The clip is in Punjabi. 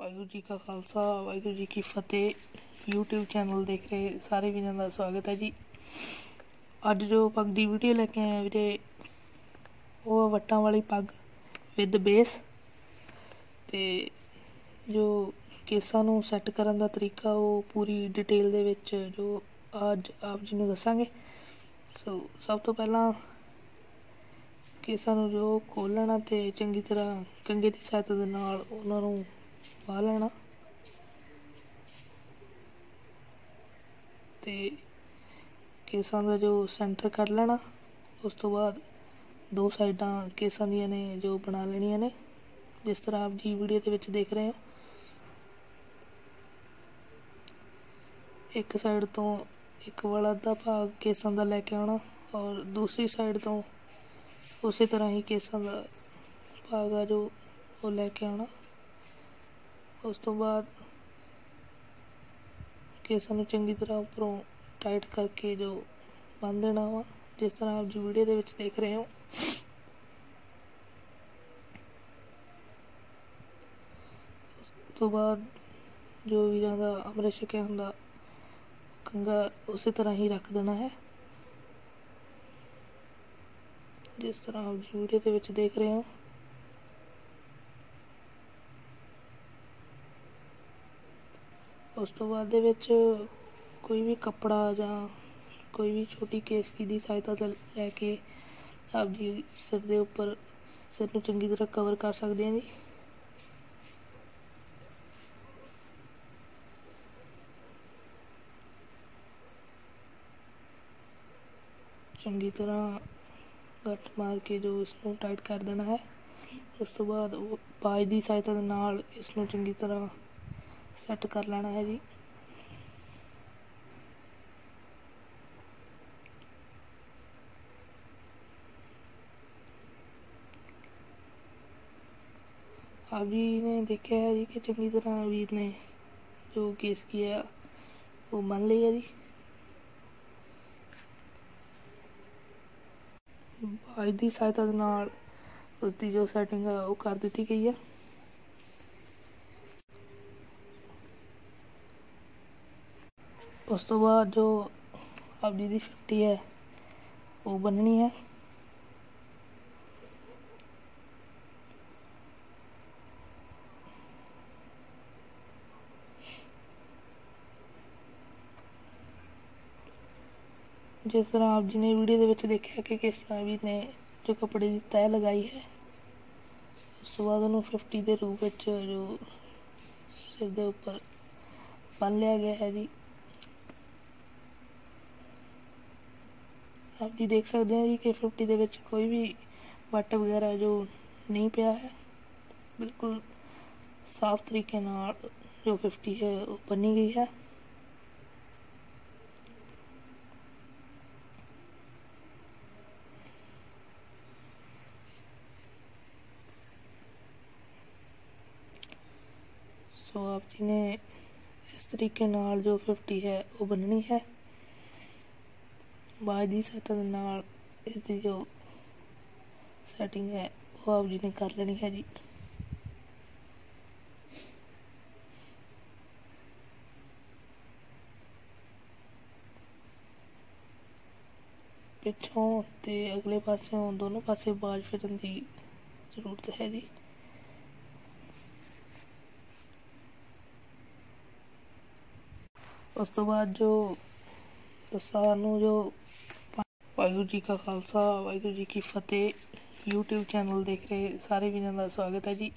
ਵਾਹਿਗੁਰੂ ਜੀ ਕਾ ਖਾਲਸਾ, ਵਾਹਿਗੁਰੂ ਜੀ ਕੀ ਫਤਿਹ। YouTube ਚੈਨਲ ਦੇਖ ਰਹੇ ਸਾਰੇ ਵੀਰਾਂ ਦਾ ਸਵਾਗਤ ਹੈ ਜੀ। ਅੱਜ ਜੋ ਪੱਗ ਦੀ ਵੀਡੀਓ ਲੈ ਕੇ ਆਏ ਵੀਰੇ, ਉਹ ਆ ਵੱਟਾਂ ਵਾਲੀ ਪੱਗ ਵਿਦ ਬੇਸ ਤੇ ਜੋ ਕੇਸਾਂ ਨੂੰ ਸੈੱਟ ਕਰਨ ਦਾ ਤਰੀਕਾ, ਉਹ ਪੂਰੀ ਡਿਟੇਲ ਦੇ ਵਿੱਚ ਜੋ ਅੱਜ ਆਪ ਜੀ ਨੂੰ ਦੱਸਾਂਗੇ। ਸੋ ਸਭ ਤੋਂ ਪਹਿਲਾਂ ਕੇਸਾਂ ਨੂੰ ਜੋ ਖੋਲਣਾ ਤੇ ਚੰਗੀ ਤਰ੍ਹਾਂ ਕੰਗੇ ਦੀ ਸਹਾਇਤਾ ਦੇ ਨਾਲ ਉਹਨਾਂ ਨੂੰ ਪਾ ਲੈਣਾ। ਤੇ ਕੇਸਾਂ ਦਾ ਜੋ ਸੈਂਟਰ ਕਰ ਲੈਣਾ, ਉਸ ਤੋਂ ਬਾਅਦ ਦੋ ਸਾਈਡਾਂ ਕੇਸਾਂ ਦੀਆਂ ਨੇ ਜੋ ਬਣਾ ਲੈਣੀਆਂ ਨੇ। ਜਿਸ ਤਰ੍ਹਾਂ ਆਪ ਜੀ ਵੀਡੀਓ ਦੇ ਵਿੱਚ ਦੇਖ ਰਹੇ ਹੋ। ਇੱਕ ਸਾਈਡ ਤੋਂ ਇੱਕ ਵਾਲਾ ਦਾ ਭਾਗ ਕੇਸਾਂ ਦਾ ਲੈ ਕੇ ਆਉਣਾ ਔਰ ਦੂਸਰੀ ਸਾਈਡ ਤੋਂ ਉਸੇ ਤਰ੍ਹਾਂ ਹੀ ਕੇਸਾਂ ਦਾ ਭਾਗ ਆ ਜੋ ਉਹ ਲੈ ਕੇ ਆਉਣਾ। ਉਸ ਤੋਂ ਬਾਅਦ ਕੇਸਾਂ ਨੂੰ ਚੰਗੀ ਤਰ੍ਹਾਂ ਉੱਪਰੋਂ ਟਾਈਟ ਕਰਕੇ ਜੋ ਬੰਨ ਦੇਣਾ ਵਾ, ਜਿਸ ਤਰ੍ਹਾਂ ਆਪ ਜੀ ਵੀਡੀਓ ਦੇ ਵਿੱਚ ਦੇਖ ਰਹੇ ਹੋ। ਉਸ ਤੋਂ ਬਾਅਦ ਜੋ ਵੀਰਾਂ ਦਾ ਅੰਮ੍ਰਿਤ ਛਕਿਆ ਹੁੰਦਾ, ਕੰਗਾ ਉਸੇ ਤਰ੍ਹਾਂ ਹੀ ਰੱਖ ਦੇਣਾ ਹੈ। ਜਿਸ ਤਰ੍ਹਾਂ ਆਪ ਜੀ ਵੀਡੀਓ ਦੇ ਵਿੱਚ ਦੇਖ ਰਹੇ ਹੋ। ਉਸ ਤੋਂ ਬਾਅਦ ਦੇ ਵਿੱਚ ਕੋਈ ਵੀ ਕੱਪੜਾ ਜਾਂ ਕੋਈ ਵੀ ਛੋਟੀ ਕੇਸਕੀ ਦੀ ਸਹਾਇਤਾ ਤੇ ਲੈ ਕੇ ਆਪ ਜੀ ਸਿਰ ਦੇ ਉੱਪਰ, ਸਿਰ ਨੂੰ ਚੰਗੀ ਤਰ੍ਹਾਂ ਕਵਰ ਕਰ ਸਕਦੇ ਹਾਂ ਜੀ। ਚੰਗੀ ਤਰ੍ਹਾਂ ਗੱਠ ਮਾਰ ਕੇ ਜੋ ਇਸ ਨੂੰ ਟਾਈਟ ਕਰ ਦੇਣਾ ਹੈ, ਉਸ ਤੋਂ ਬਾਅਦ ਉਹ ਬਾਜ ਦੀ ਸਹਾਇਤਾ ਦੇ ਨਾਲ ਇਸ ਨੂੰ ਚੰਗੀ ਤਰ੍ਹਾਂ ਸੈੱਟ ਕਰ ਲੈਣਾ ਹੈ ਜੀ। ਆਪ ਜੀ ਨੇ ਦੇਖਿਆ ਹੈ ਜੀ ਕਿ ਚੰਗੀ ਤਰ੍ਹਾਂ ਵੀਰ ਨੇ ਜੋ ਕੇਸ ਕੀਆ ਉਹ ਮੰਨ ਲਿਆ ਜੀ। ਬਾਜ ਦੀ ਸਹਾਇਤਾ ਦੇ ਨਾਲ ਉਸ ਦੀ ਜੋ ਸੈਟਿੰਗ ਹੈ, ਉਹ ਕਰ ਦਿੱਤੀ ਗਈ ਹੈ। ਉਸ ਤੋਂ ਬਾਅਦ ਜੋ ਆਪ ਜੀ ਦੀ ਛੁੱਟੀ ਹੈ, ਉਹ ਬੰਨਣੀ ਹੈ। ਜਿਸ ਤਰ੍ਹਾਂ ਆਪ ਜੀ ਨੇ ਵੀਡੀਓ ਦੇ ਵਿੱਚ ਦੇਖਿਆ ਕਿ ਕਿਸ ਤਰ੍ਹਾਂ ਵੀ ਨੇ ਜੋ ਕੱਪੜੇ ਦੀ ਤੈਅ ਲਗਾਈ ਹੈ, ਉਸ ਤੋਂ ਬਾਅਦ ਉਹਨੂੰ 50 ਦੇ ਰੂਪ ਵਿੱਚ ਜੋ ਸਿਰ ਦੇ ਉੱਪਰ ਬੰਨ ਲਿਆ ਗਿਆ ਹੈ ਜੀ। ਆਪ ਜੀ ਦੇਖ ਸਕਦੇ ਹੋ ਜੀ ਕਿ 50 ਦੇ ਵਿੱਚ ਕੋਈ ਵੀ ਵੱਟ ਵਗੈਰਾ ਜੋ ਨਹੀਂ ਪਿਆ ਹੈ ਬਿਲਕੁਲ ਸਾਫ਼ ਤਰੀਕੇ ਨਾਲ ਜੋ 50 ਹੈ ਉਹ ਬੰਨੀ ਗਈ ਹੈ ਸੋ ਆਪ ਜੀ ਨੇ ਇਸ ਤਰੀਕੇ ਨਾਲ ਜੋ 50 ਹੈ ਉਹ ਬੰਨਣੀ ਹੈ ਬਾਜ ਦੀ ਸਹਾਇਤਾ ਦੇ ਨਾਲ ਇਸ ਦੀ ਜੋ ਸੈਟਿੰਗ ਹੈ, ਉਹ ਆਪ ਜੀ ਨੇ ਕਰ ਲੈਣੀ ਹੈ ਜੀ। ਪਿੱਛੋਂ ਤੇ ਅਗਲੇ ਪਾਸਿਓਂ ਦੋਨੋਂ ਪਾਸੇ ਬਾਜ ਫਿਰਨ ਦੀ ਜ਼ਰੂਰਤ ਹੈ ਜੀ ਉਸ ਤੋਂ ਬਾਅਦ ਜੋ ਦਸਤਾਰ ਨੂੰ ਜੋ ਵਾਹਿਗੁਰੂ ਜੀ ਕਾ ਖਾਲਸਾ, ਵਾਹਿਗੁਰੂ ਜੀ ਕੀ ਫਤਿਹ, YouTube ਚੈਨਲ ਦੇਖ ਰਹੇ ਸਾਰੇ ਵੀਰਾਂ ਦਾ ਸਵਾਗਤ ਹੈ ਜੀ।